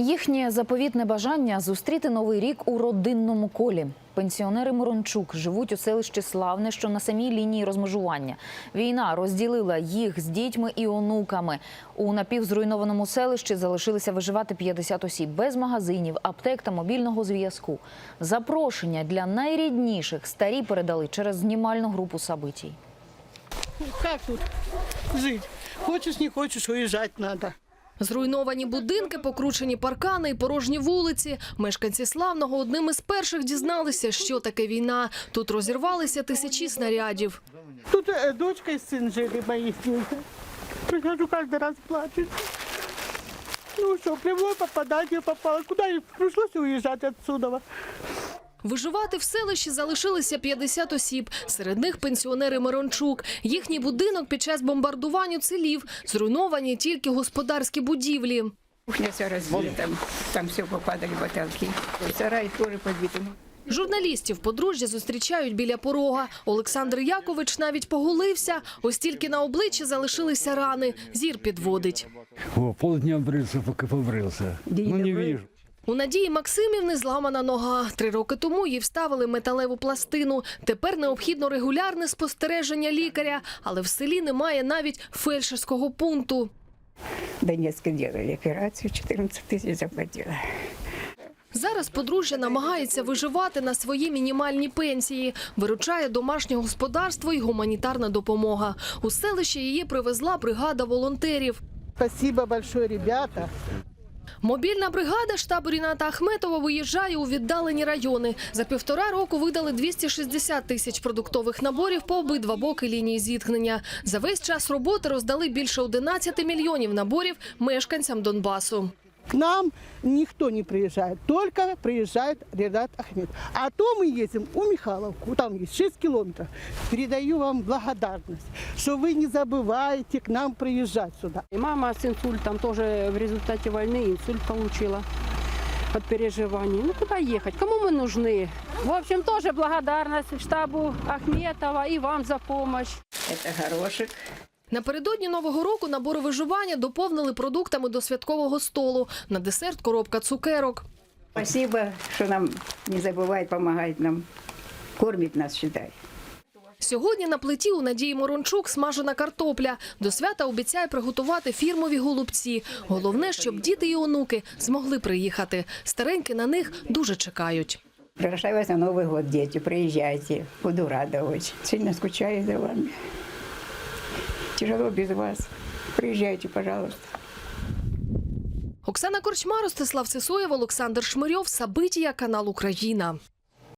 Їхнє заповітне бажання зустріти новий рік у родинному колі. Пенсіонери Мирончук живуть у селищі Славне, що на самій лінії розмежування. Війна розділила їх з дітьми і онуками. У напівзруйнованому селищі залишилися виживати 50 осіб без магазинів, аптек та мобільного зв'язку. Запрошення для найрідніших старі передали через знімальну групу Сабитій. Как тут жить? Хочешь, не хочешь, уезжать надо. Зруйновані будинки, покручені паркани і порожні вулиці. Мешканці славного одним із перших дізналися, що таке війна. Тут розірвалися тисячі снарядів. Тут э, дочка и сын жили мои с ним. Прихожу, каждый раз плачет. Ну что, прямое попадание попало. Куда и пришлось уезжать отсюда. Виживати в селищі залишилися 50 осіб. Серед них пенсіонери Мирончук. Їхній будинок під час бомбардувань уцілів. Зруйновані тільки господарські будівлі. Кухня вся разбита, там все попадали потолки. Сарай тоже подбитый. Журналістів подружжя зустрічають біля порога. Олександр Якович навіть поголився. Ось тільки на обличчі залишилися рани. Зір підводить. О, полдня брился, пока побрился. День ну, не вижу. У Надії Максимівни зламана нога. Три роки тому їй вставили металеву пластину. Тепер необхідно регулярне спостереження лікаря, але в селі немає навіть фельдшерського пункту. В Донецке делали операцию, 14 тысяч заплатила. Зараз подружжя намагається виживати на свої мінімальні пенсії. Виручає домашнє господарство і гуманітарна допомога. У селище її привезла бригада волонтерів. Спасибо большое, ребята. Мобільна бригада штабу Ріната Ахметова виїжджає у віддалені райони. За півтора року видали 260 тисяч продуктових наборів по обидва боки лінії зіткнення. За весь час роботи роздали більше 11 мільйонів наборів мешканцям Донбасу. К нам никто не приезжает, только приезжает Ренат Ахмед. А то мы ездим у Михайловку, там есть 6 километров. Передаю вам благодарность, что вы не забываете к нам приезжать сюда. И мама с инсультом тоже в результате войны инсульт получила от переживаний. Ну куда ехать? Кому мы нужны? В общем, тоже благодарность штабу Ахметова и вам за помощь. Это горошек. Напередодні нового року набори виживання доповнили продуктами до святкового столу. На десерт коробка цукерок. Спасибо, что нам не забывает помогать нам. Кормит нас, считай. Сьогодні на плиті у Надії Морончук смажена картопля. До свята обіцяє приготувати фірмові голубці. Головне, щоб діти і онуки змогли приїхати. Старенькі на них дуже чекають. Приглашаю вас на Новый год, дети. Приезжайте. Буду рада очень. Сильно скучаю за вами. Тяжело без вас. Приезжайте, пожалуйста. Оксана Корчма, Ростислав Сисоєв, Олександр Шмирьов, Сабитія, канал Україна.